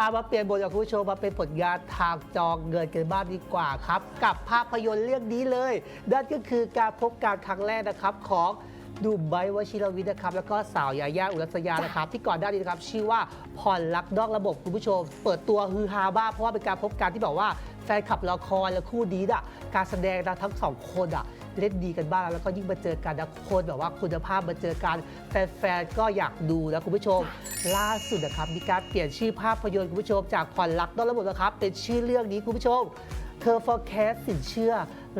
อามาเปลี่ยนบทจากคุณผู้ชมมาเป็นผลงานทางจองเงินกันบ้างดีกว่าครับ กับภาพยนตร์เรื่องนี้เลยนั่นก็คือการพบการครั้งแรกนะครับของดูไบวชิรวิทย์นะครับ แล้วก็สาวยาย่าอุรัสยานะครับ ที่ก่อนหน้านี้นะครับ ชื่อว่าผ่อนรักนอกระบบคุณผู้ชม เปิดตัวฮือฮาบ้าเพราะว่าเป็นการพบกันที่บอกว่า แฟนคลับละครและคู่นี้อะการแสดงนะทั้งสองคนอะเล่นดีกันบ้างแล้วก็ยิ่งมาเจอกันนะคนแบบว่าคุณภาพมาเจอกันแฟนๆก็อยากดูนะคุณผู้ชม ล่าสุดนะครับมีการเปลี่ยนชื่อภาพยนตร์คุณผู้ชมจากผ่อนรักนอกระบบนะครับ เป็นชื่อเรื่องนี้คุณผู้ชม เธอ forecast สินเชื่อ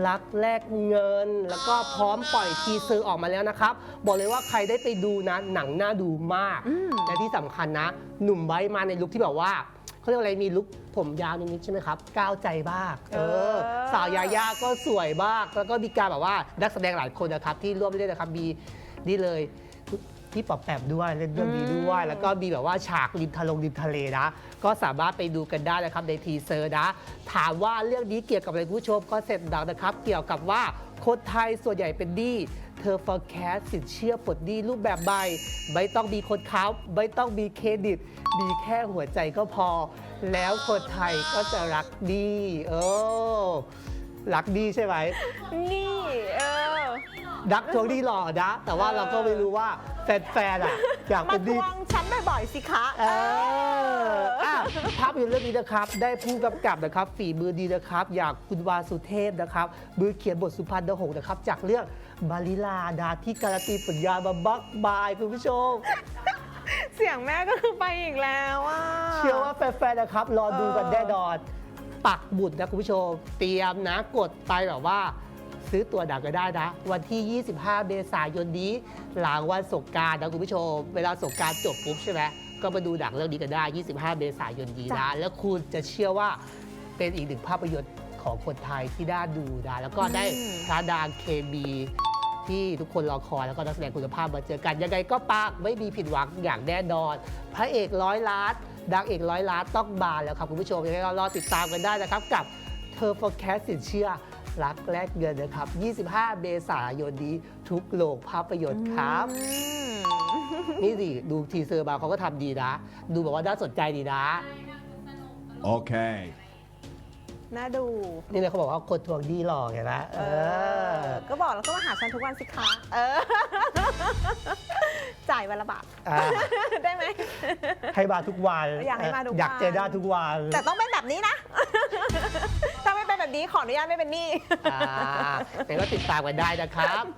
รักแลกเงิน แล้วก็พร้อมปล่อยทีเซอร์ออกมาแล้วนะครับ บอกเลยว่าใครได้ไปดูนะหนังน่าดูมากอืมและที่สำคัญนะ หนุ่มไบร์ทมาในลุคที่แบบว่า เขาเรียกอะไรมีลุคผมยาวนิดๆใช่ไหมครับก้าวใจบ้างเออ สาวยายาก็สวยมากแล้วก็มีการแบบว่านักแสดงหลายคนนะครับที่ร่วมเล่นนะครับมีนี่เลย พี่ปอบแปบด้วยเล่นเรื่องนี้ด้วย แล้วก็มีแบบว่าฉากริมทะลงริมทะเลนะ ก็สามารถไปดูกันได้นะครับในทีเซอร์นะ ถามว่าเรื่องนี้เกี่ยวกับอะไรคุณผู้ชมก็เสร็จดังนะครับ เกี่ยวกับว่าคนไทยส่วนใหญ่เป็นหนี้เธอ forecast สินเชื่อปลดหนี้รูปแบบใบไม่ต้องมีคนค้ำไม่ต้องมีเครดิต มีแค่หัวใจก็พอ แล้วคนไทยก็จะรักหนี้เออ รักหนี้ใช่ไหม นี่เออ รักทวงหนี้หล่อนะแต่ว่าเออเราก็ไม่รู้ว่าแฟนๆอะอยากมาเป็นหทนี้วงฉันบ่อยๆสิคะ เอออะภาพยนตร์เรื่องนี้นะครับ ได้ผู้กำกับนะครับ ฝีมือดีนะครับ อย่างคุณวาสุเทพนะครับ มือเขียนบทสุพรรณหงษ์นะครับ จากเรื่องบาลิลาดาที่การันตีผลงานมาบักบายคุณผู้ชม เสียงแม่ก็คือไปอีกแล้วอะ เชื่อว่าแฟนๆนะครับ รอดูกันแน่นอน ปักบุตรนะคุณผู้ชม เตรียมนะกดไปแบบว่า ซื้อตัวดักก็ได้นะ วันที่ 25 เมษายนนี้ หลังวันสงกรารนะคุณผู้ชม เวลาสงกรารจบปุ๊บใช่ไหมก็มาดูหนังเรื่องนี้กันได้ 25 เมษายนนี้นะ แล้วคุณจะเชื่อว่าเป็นอีกหนึ่งภาพยนตร์ของคนไทยที่น่าดูนะ แล้วก็ได้พระดางเคมีที่ทุกคนรอคอยแล้วก็นักแสดงคุณภาพมาเจอกัน ยังไงก็ปังไม่มีผิดหวังอย่างแน่นอน พระเอกร้อยล้านดังเอกร้อยล้านต้องมาแล้วครับคุณผู้ชมยังไงก็รอติดตามกันได้นะครับกับเธอ forecast สินเชื่อ รักแลกเงินนะครับ 25 เมษายนนี้ทุกโรงภาพยนตร์ครับอืมนี่สิดูทีเซอร์มาเขาก็ทำดีนะ ดูแบบว่าน่าสนใจดีนะ Okay. น่าดู นี่เลยเขาบอกว่าคนทวงหนี้หลอกเห็นไหมเอเออ อ ก็บอกแล้วก็มาหาฉันทุกวันสิคะเออ จ่ายวันละบาท อะได้ไหม ให้มาทุกวันอยากให้มาทุกวัน อยากเจอหน้าทุกวัน แต่ต้องเป็นแบบนี้นะถ้าไม่เป็ นี้ขออนุญาตไม่เป็นหนี้ อ่าแต่ก็ติดตามกันได้นะครับ